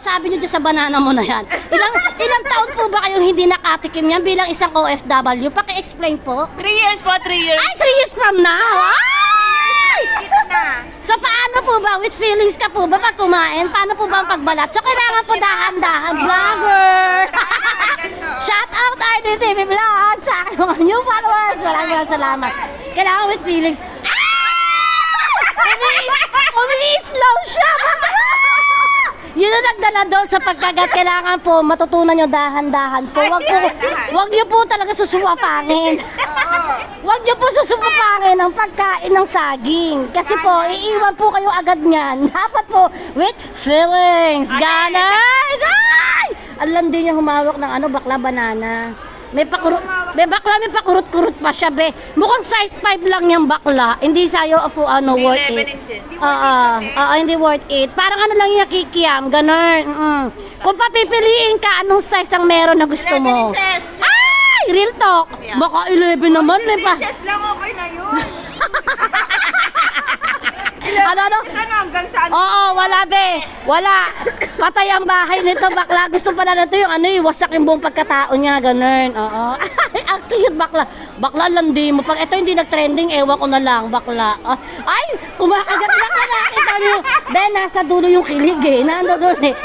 Sabi niyo dyan sa banana mo na yan. Ilang ilang taon po ba kayong hindi nakatikim yan bilang isang OFW? Paki-explain po. Three years po, three years. Ay, 3 years from now! Ay! Dito na. So paano po ba? With feelings ka po ba pag kumain? Paano po ba ang pagbalat? So kailangan po dahan-dahan. Vlogger! Shout out RDTV Vlog sa aking mga new followers. Maraming salamat. Kailangan with feelings. Ah! Nagdala doon sa pagkagat. Kailangan po matutunan nyo dahan-dahan po. Wag po, wag nyo po talaga susuwapangin. Wag niyo po susumupangin ang pagkain ng saging. Kasi po, iiwan po kayo agad niyan. Dapat po, with feelings. Ganon! Ay! Alam din niya humawak ng ano, bakla banana. May pakurut, may bakla, may pakurut-kurut pa siya, be. Mukhang size 5 lang yung bakla. Hindi sa'yo, po, ano, worth 11 it. inches. Oo, oo, hindi worth it. Parang ano lang yung kikiam, ganon. Mm. Kung papipiliin ka, anong size ang meron na gusto 11 mo? inches. Ay! Real talk! Baka 11 naman, eh pa. Just lang okay na yun. Ano, ano? Oo, wala be. Wala. Patay ang bahay nito, bakla. Gusto pala na ito yung ano, yung wasak yung buong pagkatao niya, ganun. Oo. ang cute, bakla. Bakla, landi mo. Pag ito hindi nag-trending, ewan ko na lang, bakla. Ah, ay, kumakagat lang ka nakita niyo. Be, nasa dulo yung kilig eh. Nando doon eh.